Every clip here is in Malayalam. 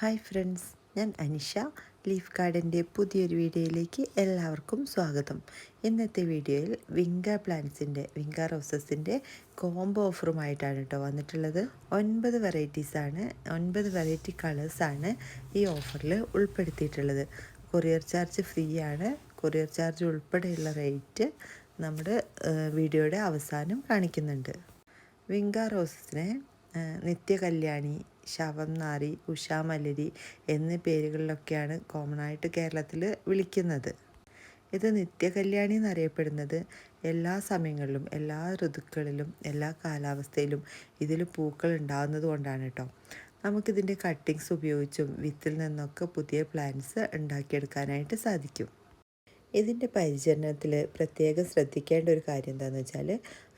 ഹായ് ഫ്രണ്ട്സ് ഞാൻ അനിഷ ലീഫ് ഗാർഡന്റെ പുതിയൊരു വീഡിയോയിലേക്ക് എല്ലാവർക്കും സ്വാഗതം. ഇന്നത്തെ വീഡിയോയിൽ വിങ്ക പ്ലാന്റ്സിന്റെ വിങ്ക റോസസിന്റെ കോംബോ ഓഫറുമായിട്ടാണ് കേട്ടോ വന്നിട്ടുള്ളത്. ഒൻപത് വെറൈറ്റീസാണ് ഒൻപത് വെറൈറ്റി കളേഴ്സാണ് ഈ ഓഫറിൽ ഉൾപ്പെടുത്തിയിട്ടുള്ളത്. കൊറിയർ ചാർജ് ഫ്രീ ആണ് കൊറിയർ ചാർജ് ഉൾപ്പെടെയുള്ള റേറ്റ് നമ്മുടെ വീഡിയോയുടെ അവസാനം കാണിക്കുന്നുണ്ട്. വിങ്ക റോസസിനെ നിത്യകല്യാണി ശവം നാരി ഉഷാമലരി എന്നീ പേരുകളിലൊക്കെയാണ് കോമൺ ആയിട്ട് കേരളത്തിൽ വിളിക്കുന്നത്. ഇത് നിത്യകല്യാണി എന്നറിയപ്പെടുന്നത് എല്ലാ സമയങ്ങളിലും എല്ലാ ഋതുക്കളിലും എല്ലാ കാലാവസ്ഥയിലും ഇതിൽ പൂക്കൾ ഉണ്ടാകുന്നത് കൊണ്ടാണ് കേട്ടോ. നമുക്കിതിന്റെ കട്ടിങ്സ് ഉപയോഗിച്ചും വിത്തിൽ നിന്നൊക്കെ പുതിയ പ്ലാന്റ്സ് ഉണ്ടാക്കിയെടുക്കാനായിട്ട് സാധിക്കും. ഇതിന്റെ പരിചരണത്തിൽ പ്രത്യേകം ശ്രദ്ധിക്കേണ്ട ഒരു കാര്യം എന്താണെന്ന് വെച്ചാൽ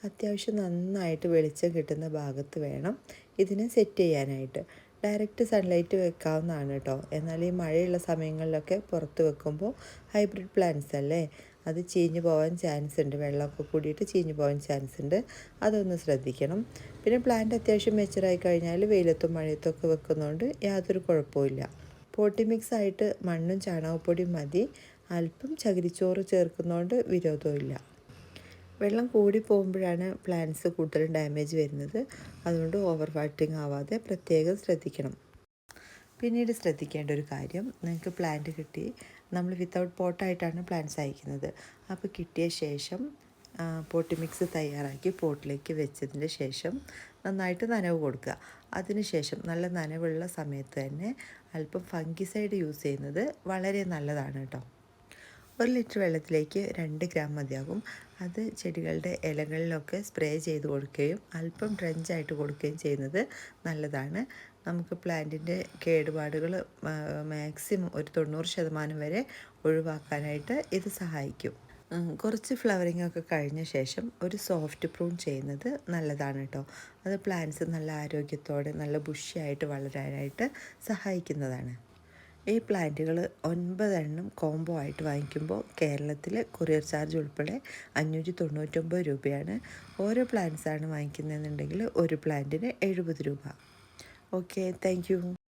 അത്യാവശ്യം നന്നായിട്ട് വെളിച്ചം കിട്ടുന്ന ഭാഗത്ത് വേണം ഇതിനെ സെറ്റ് ചെയ്യാനായിട്ട്. ഡയറക്റ്റ് സൺലൈറ്റ് വെക്കാവുന്നതാണ് കേട്ടോ എന്നാൽ ഈ മഴയുള്ള സമയങ്ങളിലൊക്കെ പുറത്ത് വെക്കുമ്പോൾ ഹൈബ്രിഡ് പ്ലാന്റ്സ് അല്ലേ? അത് ചീഞ്ഞു പോകാൻ ചാൻസ് ഉണ്ട്. വെള്ളമൊക്കെ കൂടിയിട്ട് ചീഞ്ഞു പോകാൻ ചാൻസ് ഉണ്ട്. അതൊന്ന് ശ്രദ്ധിക്കണം. പിന്നെ പ്ലാന്റ് അത്യാവശ്യം മെച്ചറായി കഴിഞ്ഞാൽ വെയിലത്തും മഴയത്തും ഒക്കെ വെക്കുന്നതുകൊണ്ട് യാതൊരു കുഴപ്പമില്ല പോട്ടി മിക്സ് ആയിട്ട് മണ്ണും ചാണകപ്പൊടിയും മതി. അല്പം ചകിരിച്ചോറ് ചേർക്കുന്നതുകൊണ്ട് വിരോധമില്ല വെള്ളം കൂടി പോകുമ്പോഴാണ് പ്ലാന്റ്സ് കൂടുതൽ ഡാമേജ് വരുന്നത്. അതുകൊണ്ട് ഓവർ വാട്ടിങ് ആവാതെ പ്രത്യേകം ശ്രദ്ധിക്കണം. പിന്നീട് ശ്രദ്ധിക്കേണ്ട ഒരു കാര്യം നിങ്ങൾക്ക് പ്ലാന്റ് കിട്ടി. നമ്മൾ വിത്തൗട്ട് പോട്ടായിട്ടാണ് പ്ലാന്റ്സ് അയക്കുന്നത്. അപ്പോൾ കിട്ടിയ ശേഷം പോട്ടി മിക്സ് തയ്യാറാക്കി പോട്ടിലേക്ക് വെച്ചതിന് ശേഷം നന്നായിട്ട് നനവ് കൊടുക്കുക. അതിനുശേഷം നല്ല നനവുള്ള സമയത്ത് തന്നെ അല്പം ഫംഗിസൈഡ് യൂസ് ചെയ്യുന്നത് വളരെ നല്ലതാണ് കേട്ടോ. ഒരു ലിറ്റർ വെള്ളത്തിലേക്ക് രണ്ട് ഗ്രാം മതിയാകും. അത് ചെടികളുടെ ഇലകളിലൊക്കെ സ്പ്രേ ചെയ്ത് കൊടുക്കുകയും അല്പം ഡ്രഞ്ചായിട്ട് കൊടുക്കുകയും ചെയ്യുന്നത് നല്ലതാണ്. നമുക്ക് പ്ലാന്റിന്റെ കേടുപാടുകൾ മാക്സിമം ഒരു തൊണ്ണൂറ് ശതമാനം വരെ ഒഴിവാക്കാനായിട്ട് ഇത് സഹായിക്കും. കുറച്ച് ഫ്ലവറിംഗ് ഒക്കെ കഴിഞ്ഞ ശേഷം ഒരു സോഫ്റ്റ് പ്രൂൺ ചെയ്യുന്നത് നല്ലതാണ് കേട്ടോ അത് പ്ലാന്റ്സ് നല്ല ആരോഗ്യത്തോടെ നല്ല ബുഷിയായിട്ട് വളരാനായിട്ട് സഹായിക്കുന്നതാണ്. ഈ പ്ലാന്റുകൾ ഒൻപതെണ്ണം കോംബോ ആയിട്ട് വാങ്ങിക്കുമ്പോൾ കേരളത്തിൽ കൊറിയർ ചാർജ് ഉൾപ്പെടെ അഞ്ഞൂറ്റി തൊണ്ണൂറ്റൊമ്പത് രൂപയാണ്. ഓരോ പ്ലാന്റ്സാണ് വാങ്ങിക്കുന്നതെന്നുണ്ടെങ്കിൽ ഒരു പ്ലാന്റിന് എഴുപത് രൂപ. Okay thank